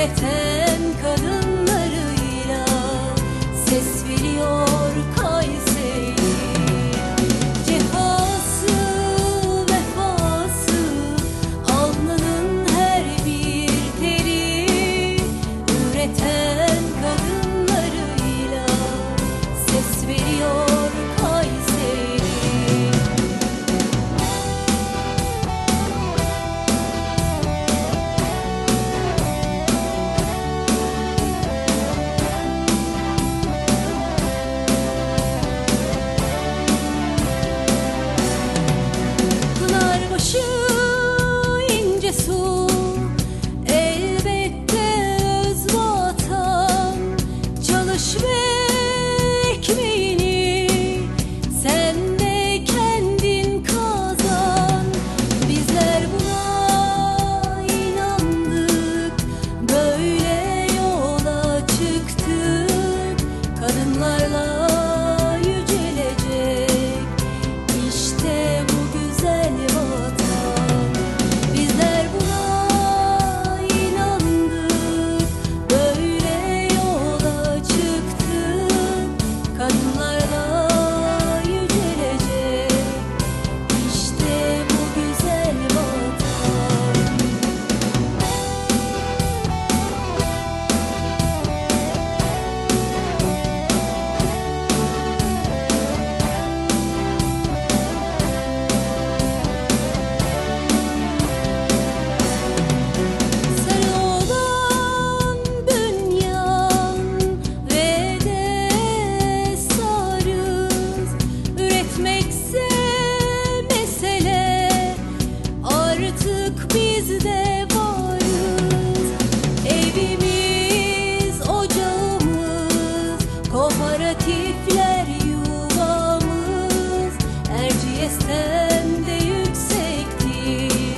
hasrete Akifler yuvamız Erciyes'ten de yüksektir.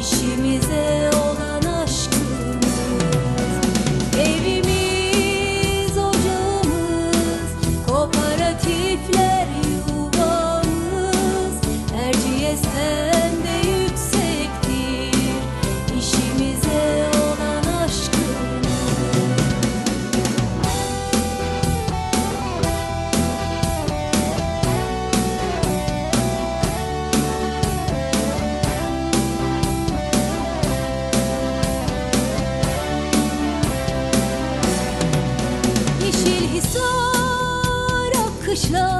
İşimize bakışlar